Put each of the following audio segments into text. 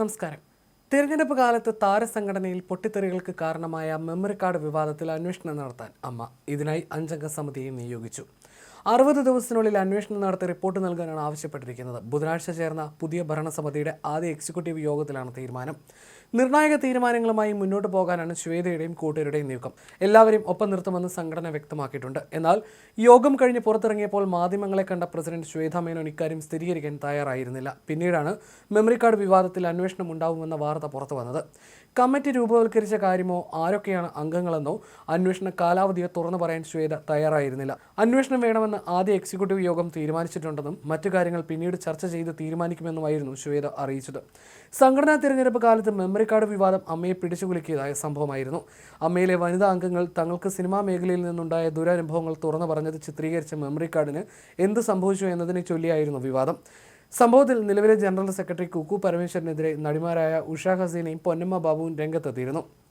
നമസ്കാരം. തിരഞ്ഞെടുപ്പ് കാലത്ത് താരസംഘടനയിൽ പൊട്ടിത്തെറികൾക്ക് കാരണമായ മെമ്മറി കാർഡ് വിവാദത്തിൽ അന്വേഷണം നടത്താൻ അമ്മ ഇതിനായി അഞ്ചംഗ സമിതിയെ നിയോഗിച്ചു. അറുപത് ദിവസത്തിനുള്ളിൽ അന്വേഷണം നടത്തി റിപ്പോർട്ട് നൽകാനാണ് ആവശ്യപ്പെട്ടിരിക്കുന്നത്. ബുധനാഴ്ച ചേർന്ന പുതിയ ഭരണസമിതിയുടെ ആദ്യ എക്സിക്യൂട്ടീവ് യോഗത്തിലാണ് തീരുമാനം. നിർണായക തീരുമാനങ്ങളുമായി മുന്നോട്ട് പോകാനാണ് ശ്വേതയുടെയും കൂട്ടരുടെയും നീക്കം. എല്ലാവരെയും ഒപ്പം നിർത്തുമെന്ന് സംഘടന വ്യക്തമാക്കിയിട്ടുണ്ട്. എന്നാൽ യോഗം കഴിഞ്ഞ് പുറത്തിറങ്ങിയപ്പോൾ മാധ്യമങ്ങളെ കണ്ട പ്രസിഡന്റ് ശ്വേത മേനോൻ ഇക്കാര്യം സ്ഥിരീകരിക്കാൻ തയ്യാറായിരുന്നില്ല. പിന്നീടാണ് മെമ്മറി കാർഡ് വിവാദത്തിൽ അന്വേഷണം ഉണ്ടാവുമെന്ന വാർത്ത പുറത്തു വന്നത്. കമ്മിറ്റി രൂപവൽക്കരിച്ച കാര്യമോ ആരൊക്കെയാണ് അംഗങ്ങളെന്നോ അന്വേഷണ കാലാവധിയോ തുറന്നു പറയാൻ ശ്വേത തയ്യാറായിരുന്നില്ല. അന്വേഷണം വേണമെന്ന് ആദ്യ എക്സിക്യൂട്ടീവ് യോഗം തീരുമാനിച്ചിട്ടുണ്ടെന്നും മറ്റു കാര്യങ്ങൾ പിന്നീട് ചർച്ച ചെയ്ത് തീരുമാനിക്കുമെന്നുമായിരുന്നു ശ്വേത അറിയിച്ചത്. സംഘടനാ തിരഞ്ഞെടുപ്പ് കാലത്ത് മെമ്മറി കാർഡ് വിവാദം അമ്മയെ പിടിച്ചു കുലുക്കിയതായ സംഭവമായിരുന്നു. അമ്മയിലെ വനിതാ അംഗങ്ങൾ തങ്ങൾക്ക് സിനിമാ മേഖലയിൽ നിന്നുണ്ടായ ദുരനുഭവങ്ങൾ തുറന്നു പറഞ്ഞത് ചിത്രീകരിച്ച മെമ്മറി കാർഡിന് എന്ത് സംഭവിച്ചു എന്നതിനെ ചൊല്ലിയായിരുന്നു വിവാദം. സംഭവത്തിൽ നിലവിലെ ജനറൽ സെക്രട്ടറി കുക്കു പരമേശ്വരനെതിരെ നടിമാരായ ഉഷാ ഹസീനയും പൊന്നമ്മ ബാബുവും രംഗത്തെത്തിയിരുന്നു.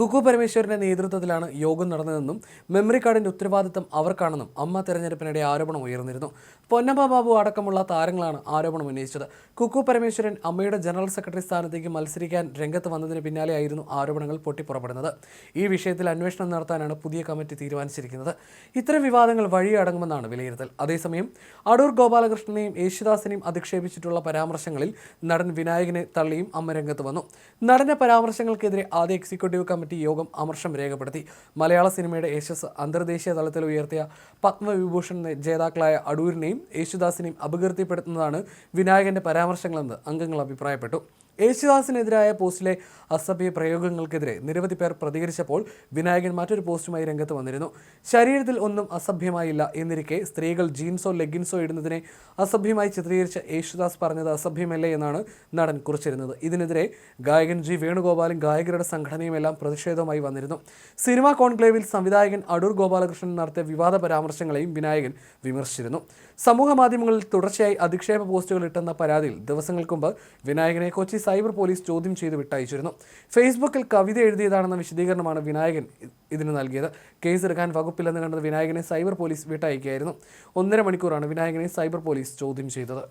കുക്കു പരമേശ്വരന്റെ നേതൃത്വത്തിലാണ് യോഗം നടന്നതെന്നും മെമ്മറി കാർഡിന്റെ ഉത്തരവാദിത്തം അവർക്കാണെന്നും അമ്മ തെരഞ്ഞെടുപ്പിനിടെ ആരോപണം ഉയർന്നിരുന്നു. പൊന്നമ്മ ബാബു അടക്കമുള്ള താരങ്ങളാണ് ആരോപണം ഉന്നയിച്ചത്. കുക്കു പരമേശ്വരൻ അമ്മയുടെ ജനറൽ സെക്രട്ടറി സ്ഥാനത്തേക്ക് മത്സരിക്കാൻ രംഗത്ത് വന്നതിന് പിന്നാലെയായിരുന്നു ആരോപണങ്ങൾ പൊട്ടിപ്പുറപ്പെടുന്നത്. ഈ വിഷയത്തിൽ അന്വേഷണം നടത്താനാണ് പുതിയ കമ്മിറ്റി തീരുമാനിച്ചിരിക്കുന്നത്. ഇത്തരം വിവാദങ്ങൾ വഴിയടങ്ങുമെന്നാണ് വിലയിരുത്തൽ. അതേസമയം അടൂർ ഗോപാലകൃഷ്ണനെയും യേശുദാസിനെയും അധിക്ഷേപിച്ചിട്ടുള്ള പരാമർശങ്ങളിൽ നടൻ വിനായകനെ തള്ളിയും അമ്മ രംഗത്ത് വന്നു. നടന്റെ പരാമർശങ്ങൾക്കെതിരെ ആദ്യ എക്സിക്യൂട്ടീവ് കമ്മിറ്റി യോഗം അമർഷം രേഖപ്പെടുത്തി. മലയാള സിനിമയുടെ യശസ് അന്തർദേശീയ തലത്തിൽ ഉയർത്തിയ പത്മവിഭൂഷൺ ജേതാക്കളായ അടൂരിനെയും യേശുദാസിനെയും അപകീർത്തിപ്പെടുത്തുന്നതാണ് വിനായകന്റെ പരാമർശങ്ങളെന്ന് അംഗങ്ങൾ അഭിപ്രായപ്പെട്ടു. യേശുദാസിനെതിരായ പോസ്റ്റിലെ അസഭ്യ പ്രയോഗങ്ങൾക്കെതിരെ നിരവധി പേർ പ്രതികരിച്ചപ്പോൾ വിനായകൻ മറ്റൊരു പോസ്റ്റുമായി രംഗത്ത് വന്നിരുന്നു. ശരീരത്തിൽ ഒന്നും അസഭ്യമായില്ല എന്നിരിക്കെ സ്ത്രീകൾ ജീൻസോ ലെഗിൻസോ ഇടുന്നതിനെ അസഭ്യമായി ചിത്രീകരിച്ച യേശുദാസ് പറഞ്ഞത് അസഭ്യമല്ലേ എന്നാണ് നടൻ കുറിച്ചിരുന്നത്. ഇതിനെതിരെ ഗായകൻ ജി വേണുഗോപാലും ഗായകരുടെ സംഘടനയും എല്ലാം പ്രതിഷേധവുമായി വന്നിരുന്നു. സിനിമാ കോൺക്ലേവിൽ സംവിധായകൻ അടൂർ ഗോപാലകൃഷ്ണൻ നടത്തിയ വിവാദ പരാമർശങ്ങളെയും വിനായകൻ വിമർശിച്ചിരുന്നു. സമൂഹ മാധ്യമങ്ങളിൽ തുടർച്ചയായി അധിക്ഷേപ പോസ്റ്റുകൾ ഇട്ടെന്ന പരാതിയിൽ ദിവസങ്ങൾക്ക് മുമ്പ് വിനായകനെ കൊച്ചി സൈബർ പോലീസ് ചോദ്യം ചെയ്ത് വിട്ടയച്ചിരുന്നു. ഫേസ്ബുക്കിൽ കവിത എഴുതിയതാണെന്ന വിശദീകരണമാണ് വിനായകൻ ഇതിന് നൽകിയത്. കേസെടുക്കാൻ വകുപ്പില്ലെന്ന് കണ്ടത് വിനായകനെ സൈബർ പോലീസ് വിട്ടയക്കുകയായിരുന്നു. ഒന്നര മണിക്കൂറാണ് വിനായകനെ സൈബർ പോലീസ് ചോദ്യം ചെയ്തത്.